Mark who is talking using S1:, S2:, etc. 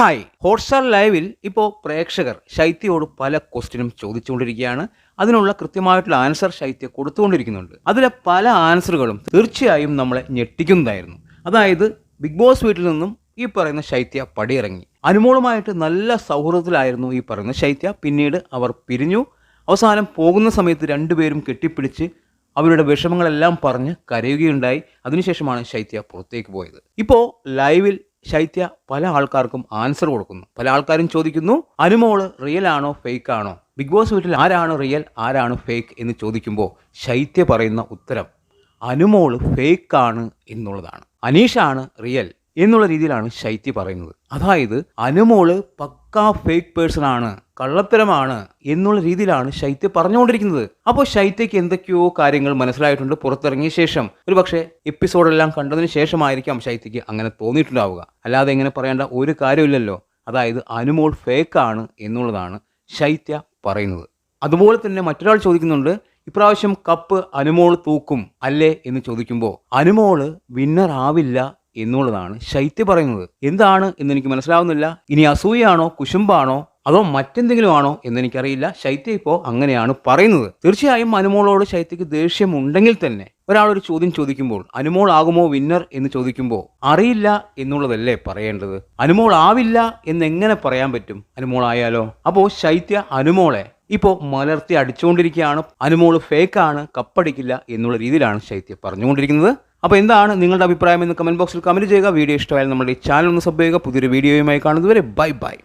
S1: Hi Hotstar ലൈവിൽ ഇപ്പോൾ പ്രേക്ഷകർ ശൈത്യയോട് പല ക്വസ്റ്റ്യനും ചോദിച്ചുകൊണ്ടിരിക്കുകയാണ്. അതിനുള്ള കൃത്യമായിട്ടുള്ള ആൻസർ ശൈത്യ കൊടുത്തുകൊണ്ടിരിക്കുന്നുണ്ട്. അതിലെ പല ആൻസറുകളും തീർച്ചയായും നമ്മളെ ഞെട്ടിക്കുന്നതായിരുന്നു. അതായത് ബിഗ് ബോസ് വീട്ടിൽ നിന്നും ഈ പറയുന്ന ശൈത്യ പടിയിറങ്ങി. അനുമോളുമായിട്ട് നല്ല സൗഹൃദത്തിലായിരുന്നു ഈ പറയുന്ന ശൈത്യ. പിന്നീട് അവർ പിരിഞ്ഞു. അവസാനം പോകുന്ന സമയത്ത് രണ്ടുപേരും കെട്ടിപ്പിടിച്ച് അവരുടെ വിഷമങ്ങളെല്ലാം പറഞ്ഞ് കരയുകയുണ്ടായി. അതിനുശേഷമാണ് ശൈത്യ പുറത്തേക്ക് പോയത്. ഇപ്പോൾ ലൈവിൽ ശൈത്യ പല ആൾക്കാർക്കും ആൻസർ കൊടുക്കുന്നു. പല ആൾക്കാരും ചോദിക്കുന്നു അനുമോൾ റിയൽ ആണോ ഫേക്ക് ആണോ? ബിഗ് ബോസ് വീട്ടിൽ ആരാണ് റിയൽ ആരാണ് ഫേക്ക് എന്ന് ചോദിക്കുമ്പോൾ ശൈത്യ പറയുന്ന ഉത്തരം അനുമോൾ ഫേക്ക് ആണ് എന്നുള്ളതാണ്. അനീഷാണ് റിയൽ എന്നുള്ള രീതിയിലാണ് ശൈത്യ പറയുന്നത്. അതായത് അനുമോൾ പക്കാ ഫേക്ക് പേഴ്സൺ ആണ് കള്ളത്തരമാണ് എന്നുള്ള രീതിയിലാണ് ശൈത്യ പറഞ്ഞുകൊണ്ടിരിക്കുന്നത്. അപ്പോൾ ശൈത്യയ്ക്ക് എന്തൊക്കെയോ കാര്യങ്ങൾ മനസ്സിലായിട്ടുണ്ട് പുറത്തിറങ്ങിയ ശേഷം. ഒരു പക്ഷേ എപ്പിസോഡെല്ലാം കണ്ടതിന് ശേഷമായിരിക്കാം ശൈത്യയ്ക്ക് അങ്ങനെ തോന്നിയിട്ടുണ്ടാവുക. അല്ലാതെ എങ്ങനെ പറയേണ്ട ഒരു കാര്യമില്ലല്ലോ. അതായത് അനുമോൾ ഫേക്ക് ആണ് എന്നുള്ളതാണ് ശൈത്യ പറയുന്നത്. അതുപോലെ തന്നെ മറ്റൊരാൾ ചോദിക്കുന്നുണ്ട് ഇപ്രാവശ്യം കപ്പ് അനുമോൾ തൂക്കും അല്ലേ? എന്ന് ചോദിക്കുമ്പോൾ അനുമോൾ വിന്നർ ആവില്ല എന്നുള്ളതാണ് ശൈത്യ പറയുന്നത്. എന്താണ് എന്ന് എനിക്ക് മനസ്സിലാവുന്നില്ല. ഇനി അസൂയാണോ കുശുമ്പാണോ അതോ മറ്റെന്തെങ്കിലും ആണോ എന്നെനിക്കറിയില്ല ശൈത്യ ഇപ്പോൾ അങ്ങനെയാണ് പറയുന്നത്. തീർച്ചയായും അനുമോളോട് ശൈത്യക്ക് ദേഷ്യമുണ്ടെങ്കിൽ തന്നെ ഒരാൾ ഒരു ചോദ്യം ചോദിക്കുമ്പോൾ അനുമോൾ ആകുമോ വിന്നർ എന്ന് ചോദിക്കുമ്പോൾ അറിയില്ല എന്നുള്ളതല്ലേ പറയേണ്ടത്? അനുമോൾ ആവില്ല എന്ന് എങ്ങനെ പറയാൻ പറ്റും? അനുമോൾ ആയാലോ? അപ്പോൾ ശൈത്യ അനുമോളെ ഇപ്പോൾ മലർത്തി അടിച്ചുകൊണ്ടിരിക്കുകയാണ് അനുമോൾ ഫേക്കാണ് കപ്പടിക്കില്ല എന്നുള്ള രീതിയിലാണ് ശൈത്യ പറഞ്ഞുകൊണ്ടിരിക്കുന്നത്. അപ്പോൾ എന്താണ് നിങ്ങളുടെ അഭിപ്രായം എന്ന് കമന്റ് ബോക്സിൽ കമന്റ് ചെയ്യുക. വീഡിയോ ഇഷ്ടമായാലും നമ്മുടെ ഈ ചാനൽ ഒന്ന് സബ് ചെയ്യുക. പുതിയൊരു വീഡിയോയുമായി കാണുന്നതുവരെ ബൈ ബൈ.